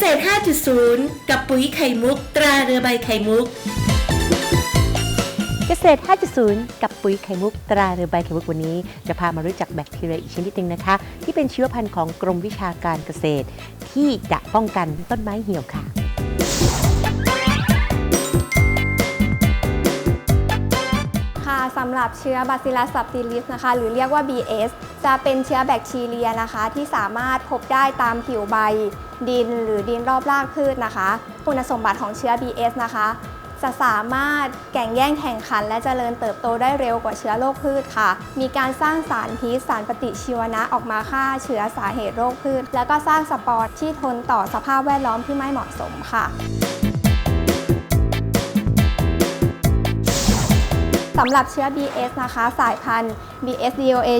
ษตร 5.0 กับปุ๋ยไข่มุก ตราเรือใบไข่มุก เกษตร 5.0 กับปุ๋ยไข่มุก ตราเรือใบไข่มุกวันนี้ จะพามารู้จักแบคทีเรียอีกชนิดหนึ่งนะคะ ที่เป็นชีวพันธุ์ของกรมวิชาการเกษตร ที่จะป้องกันต้นไม้เหี่ยวค่ะำหรับเชื้อ Bacillus subtilis นะคะ หรือเรียกว่า BS จะเป็นเชื้อแบคทีเรียนะคะ ที่สามารถพบได้ตามผิวใบ ดินหรือดินรอบรากพืชนะคะ คุณสมบัติของเชื้อ BS นะคะ จะสามารถแข่งแย่งแข่งขัน และเจริญเติบโตได้เร็วกว่าเชื้อโรคพืชค่ะ มีการสร้างสารพิษสารปฏิชีวนะออกมาฆ่าเชื้อสาเหตุโรคพืช แล้วก็สร้างสปอร์ที่ทนต่อสภาพแวดล้อมที่ไม่เหมาะสมค่ะ สำหรับเชื้อ BS นะคะ สายพันธุ์ BS DOA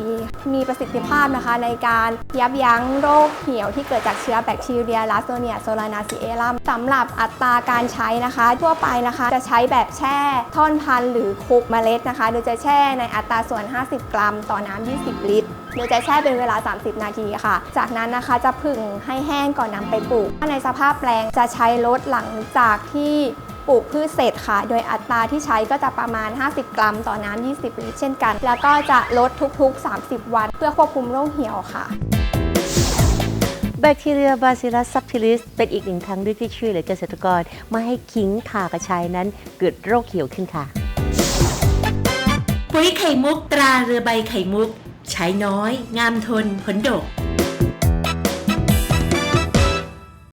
24 มีประสิทธิภาพนะคะ ในการยับยั้งโรคเหี่ยวที่เกิดจากเชื้อแบคทีเรียลาสโตเนียโซลานาซิเอลัมสำหรับอัตราการใช้นะคะ ทั่วไปนะคะ จะใช้แบบแช่ท่อนพันธุ์หรือคลุกเมล็ดนะคะ โดยจะแช่ในอัตราส่วน 50 กรัม ต่อน้ำ 20 ลิตรโดยจะแช่เป็นเวลา 30 นาทีค่ะ จากนั้นนะคะจะผึ่งให้แห้งก่อนนำไปปลูก ในสภาพแปลงจะใช้ลดหลังจากที่ ปลูกพืชเสร็จค่ะ โดยอัตราที่ใช้ก็จะประมาณ 50 กรัม ต่อน้ำ 20 ลิตรเช่นกัน แล้วก็จะลดทุกๆ 30 วัน เพื่อควบคุมโรคเหี่ยวค่ะ แบคทีเรีย Bacillus subtilis เป็นอีกหนึ่งทางเลือกที่ช่วยเหลือเกษตรกรไม่ให้ขิงข่ากระชายนั้นเกิดโรคเหี่ยวขึ้นค่ะ ปุ๋ยไข่มุกตราเรือใบไข่มุก ใช้น้อย งามทนผลดก